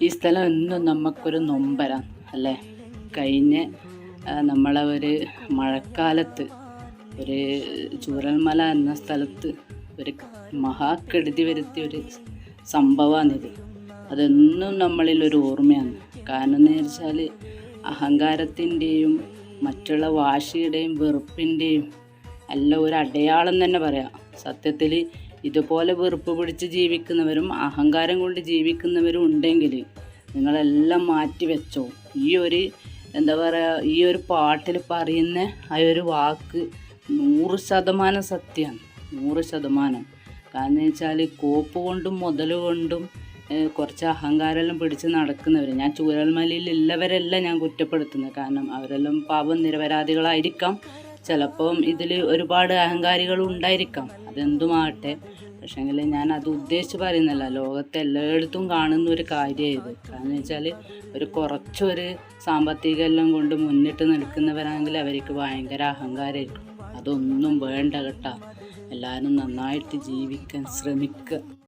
ഈ സ്ഥലം എന്നും നമുക്കൊരു നൊമ്പരാണ് അല്ലേ? കഴിഞ്ഞ നമ്മളെ ഒരു മഴക്കാലത്ത് ഒരു ചൂരൽമല എന്ന സ്ഥലത്ത് ഒരു മഹാകെടുതി വരുത്തിയ ഒരു സംഭവമാണിത് അതെന്നും നമ്മളിൽ ഒരു ഓർമ്മയാണ്. കാരണം എന്ന് വെച്ചാൽ അഹങ്കാരത്തിന്റെയും മറ്റുള്ള വാശിയുടെയും വെറുപ്പിന്റെയും എല്ലാം ഒരു അടയാളം തന്നെ പറയാം. സത്യത്തിൽ ഇതുപോലെ വെറുപ്പ് പിടിച്ച് ജീവിക്കുന്നവരും അഹങ്കാരം കൊണ്ട് ജീവിക്കുന്നവരും ഉണ്ടെങ്കിൽ നിങ്ങളെല്ലാം മാറ്റി വെച്ചോ. ഈ ഒരു എന്താ പറയുക ഈ ഒരു പാട്ടിൽ പറയുന്ന ആ ഒരു വാക്ക് നൂറ് ശതമാനം സത്യമാണ് നൂറ് ശതമാനം. കാരണം വെച്ചാൽ കോപ്പ് കൊണ്ടും മുതൽ കൊണ്ടും കുറച്ച് അഹങ്കാരമെല്ലാം പിടിച്ച് നടക്കുന്നവർ ഞാൻ ചൂരൽമലയിൽ ഉള്ളവരെല്ലാം ഞാൻ കുറ്റപ്പെടുത്തുന്നത്. കാരണം അവരെല്ലാം പാപം നിരപരാധികളായിരിക്കാം. ചിലപ്പം ഇതിൽ ഒരുപാട് അഹങ്കാരികളും ഉണ്ടായിരിക്കാം. അതെന്തുമാകട്ടെ. പക്ഷേങ്കിൽ ഞാൻ അത് ഉദ്ദേശിച്ച് പറയുന്നില്ല. ലോകത്തെ എല്ലായിടത്തും കാണുന്ന ഒരു കാര്യമാണ് ഇത്. കാരണം വെച്ചാൽ ഒരു കുറച്ചൊരു സാമ്പത്തിക എല്ലാം കൊണ്ട് മുന്നിട്ട് നിൽക്കുന്നവരാണെങ്കിൽ അവർക്ക് ഭയങ്കര അഹങ്കാരമായിരിക്കും അതൊന്നും വേണ്ട കേട്ടോ. എല്ലാവരും നന്നായിട്ട് ജീവിക്കാൻ ശ്രമിക്കുക